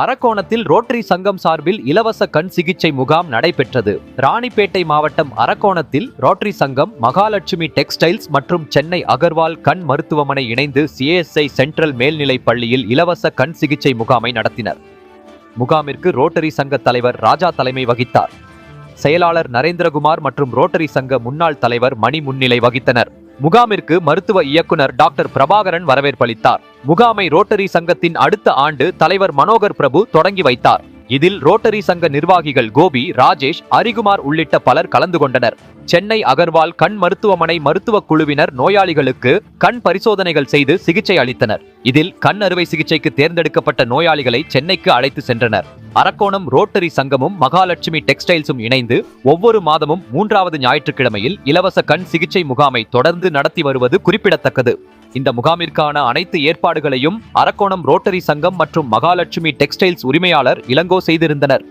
அரக்கோணத்தில் rotary சங்கம் சார்பில் இலவச கண் சிகிச்சை முகாம் நடைபெற்றது. ராணிப்பேட்டை மாவட்டம் அரக்கோணத்தில் ரோட்டரி சங்கம் மகாலட்சுமி டெக்ஸ்டைல்ஸ் மற்றும் சென்னை அகர்வால் கண் மருத்துவமனை இணைந்து சிஎஸ்ஐ சென்ட்ரல் மேல்நிலைப் பள்ளியில் இலவச கண் சிகிச்சை முகாமை நடத்தினர். முகாமிற்கு ரோட்டரி சங்க தலைவர் ராஜா தலைமை வகித்தார். செயலாளர் நரேந்திரகுமார் மற்றும் ரோட்டரி சங்க முன்னாள் தலைவர் மணி முன்னிலை வகித்தனர். முகாமிற்கு மருத்துவ இயக்குனர் டாக்டர் பிரபாகரன் வரவேற்பளித்தார் முகாமை ரோட்டரி சங்கத்தின் அடுத்த ஆண்டு தலைவர் மனோகர் பிரபு தொடங்கி வைத்தார். இதில் ரோட்டரி சங்க நிர்வாகிகள் கோபி ராஜேஷ் அரிகுமார் உள்ளிட்ட பலர் கலந்து கொண்டனர். சென்னை அகர்வால் கண் மருத்துவமனை மருத்துவ குழுவினர் நோயாளிகளுக்கு கண் பரிசோதனைகள் செய்து சிகிச்சை அளித்தனர். இதில் கண் அறுவை சிகிச்சைக்கு தேர்ந்தெடுக்கப்பட்ட நோயாளிகளை சென்னைக்கு அழைத்து சென்றனர். அரக்கோணம் ரோட்டரி சங்கமும் மகாலட்சுமி டெக்ஸ்டைல்ஸும் இணைந்து ஒவ்வொரு மாதமும் மூன்றாவது ஞாயிற்றுக்கிழமையில் இலவச கண் சிகிச்சை முகாமை தொடர்ந்து நடத்தி வருவது குறிப்பிடத்தக்கது. இந்த முகாமிற்கான அனைத்து ஏற்பாடுகளையும் அரக்கோணம் ரோட்டரி சங்கம் மற்றும் மகாலட்சுமி டெக்ஸ்டைல்ஸ் உரிமையாளர் இளங்கோ செய்திருந்தனர்.